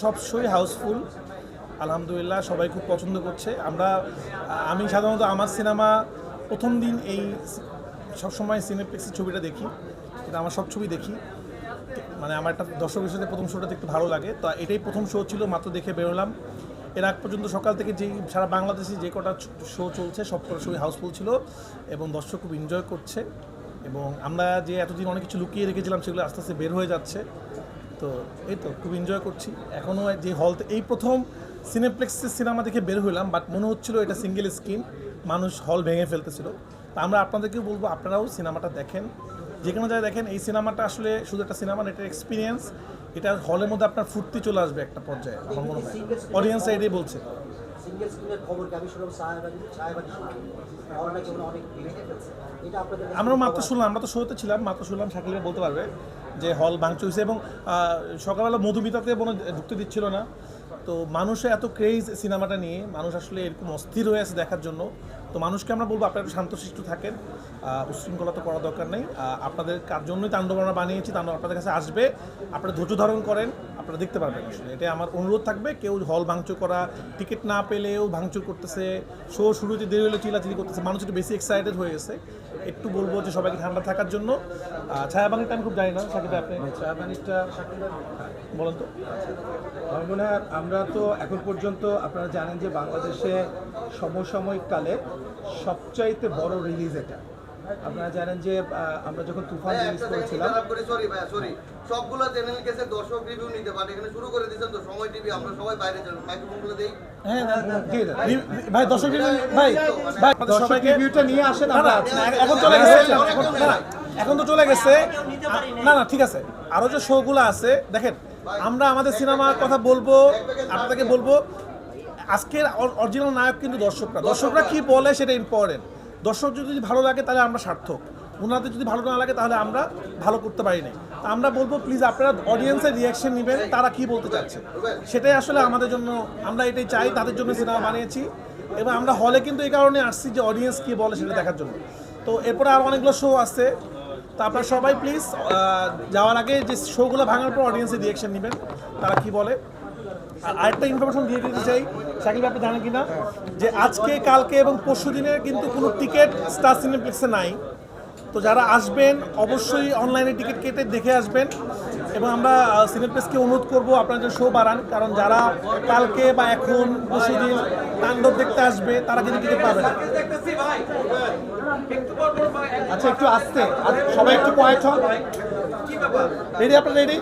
সব হাউসফুল। আলহামদুলিল্লাহ সবাই খুব পছন্দ করছে। আমরা, আমি সাধারণত আমার সিনেমা প্রথম দিন এই সবসময় সিনেপ্লেক্সের ছবিটা দেখি। কিন্তু আমার সব ছবি দেখি। মানে আমার একটা দর্শকের সাথে প্রথম শোটা একটু ভালো লাগে। তো এটাই প্রথম শো ছিল, মাত্র দেখে বেরোলাম। এর আগ পর্যন্ত সকাল থেকে যেই সারা বাংলাদেশে যে কটা শো চলছে, সব কটা শোই হাউসফুল ছিল এবং দর্শক খুব এনজয় করছে। এবং আমরা যে এতদিন অনেক কিছু লুকিয়ে রেখেছিলাম, সেগুলো আস্তে আস্তে বের হয়ে যাচ্ছে। তো এই তো খুব এনজয় করছি। এখনও যে হল এই প্রথম সিনেপ্লেক্সের সিনেমা দেখে বের হইলাম বাট মনে হচ্ছিল এটা সিঙ্গেল স্ক্রিন মানুষ হল ভেঙে ফেলতেছিল। তা আমরা আপনাদেরকেও বলব আপনারাও সিনেমাটা দেখেন। যে কোনো জায়গায় দেখেন এই সিনেমাটা আসলে শুধু একটা সিনেমা না এটা এক্সপিরিয়েন্স এটা হলের মধ্যে আপনার ফুর্তি চলে আসবে একটা পর্যায়ে আমার মনে হয় অডিয়েন্স এটাই বলছে আমরা মাত্র শুনলাম আমরা তো শোতে ছিলাম মাত্র শুনলাম শাকিলে বলতে পারবে। যে হল ভাঙচুর হয়েছে এবং সকালবেলা মধুমিতাতে কোনো ঢুকতে দিচ্ছিল না। তো মানুষের এত ক্রেজ সিনেমাটা নিয়ে মানুষ আসলে এরকম অস্থির হয়ে আছে দেখার জন্য। তো মানুষকে আমরা বলব আপনারা শান্তশিষ্ট থাকেন। উশৃঙ্খলা তো করার দরকার নেই। আপনাদের কার জন্যই তাণ্ডব আমরা বানিয়েছি তাণ্ডব আপনাদের কাছে আসবে। আপনারা ধৈর্য ধারণ করেন আপনারা দেখতে পারবেন আসলে। এটাই আমার অনুরোধ থাকবে কেউ হল ভাঙচুর করা টিকিট না পেলেও ভাঙচুর করতেছে শো শুরুতে দেরি হলে চিলাচিলি করতেছে মানুষ একটু বেশি এক্সাইটেড হয়ে গেছে। একটু বলব যে সবাইকে ঠান্ডা থাকার জন্য। আহ, ছায়াবানিটা আমি খুব জানি না সাকিব আপনি? ছায়াবাণীটা বলেন তো। আমার মনে হয় আমরা তো এখন পর্যন্ত আপনারা জানেন যে বাংলাদেশে সমসাময়িক কালে সবচাইতে বড় রিলিজ এটা। আপনারা জানেন যে আমরা যখন তুফান রিলিজ করেছিলাম সরি ভাইয়া সরি সবগুলো চ্যানেল কেসে দর্শক রিভিউ নিতে পারে এখানে শুরু করে দিয়েছেন তো সময় টিভি আমরা সবাই বাইরে যাব মাইক্রোফোনগুলো দেই। হ্যাঁ দিয়ে দেন। রি- ভাই দর্শক ভাই ভাই দর্শক রিভিউটা নিয়ে আসেন আমরা না, আছি। না, এখন চলে গেছে। এখন না, না, এখন তো চলে গেছে। না না ঠিক আছে। আরও যে শোগুলো আছে দেখেন আমরা আমাদের সিনেমার কথা বলব আপনাদেরকে বলব, আজকের অরিজিনাল নায়ক কিন্তু দর্শকরা। দর্শকরা কি বলে সেটা ইম্পর্টেন্ট দর্শক যদি ভালো লাগে তাহলে আমরা সার্থক। ওনাদের যদি ভালো না লাগে তাহলে আমরা ভালো করতে পারি না আমরা বলব প্লিজ আপনারা অডিয়েন্সের রিয়াকশন নেবেন, তারা কি বলতে চাচ্ছে। সেটাই আসলে আমাদের জন্য, আমরা এটাই চাই, তাদের জন্য সিনেমা বানিয়েছি। এবং আমরা হলে কিন্তু এই কারণে আসছি যে অডিয়েন্স কি বলে সেটা দেখার জন্য। তো এরপরে আর অনেকগুলো শো আছে। তো আপনারা সবাই প্লিজ যাওয়ার আগে যে শোগুলো ভাঙার পর অডিয়েন্সের রিয়াকশন নেবেন, তারা কি বলে? আরেকটা ইনফরমেশন দিয়ে দিতে চাই, সাকিব আপনি জানেন কিনা? যে আজকে, কালকে এবং পরশু দিনে কিন্তু কোনো টিকিট স্টার সিনেপ্লেক্সে নাই। তো যারা আসবেন, অবশ্যই অনলাইনে টিকিট কেটে দেখে আসবেন। এবং আমরা সিনেপ্লেক্সকে অনুরোধ করব আপনারা যে শো বাড়ান, কারণ যারা কালকে বা এখন, পরশু দিন তাণ্ডব দেখতে আসবে, তারা কিন্তু টিকিট পাবে না। আচ্ছা একটু আসতে। সবাই একটু পয়েন্ট হন। রেডি আপনার রেডি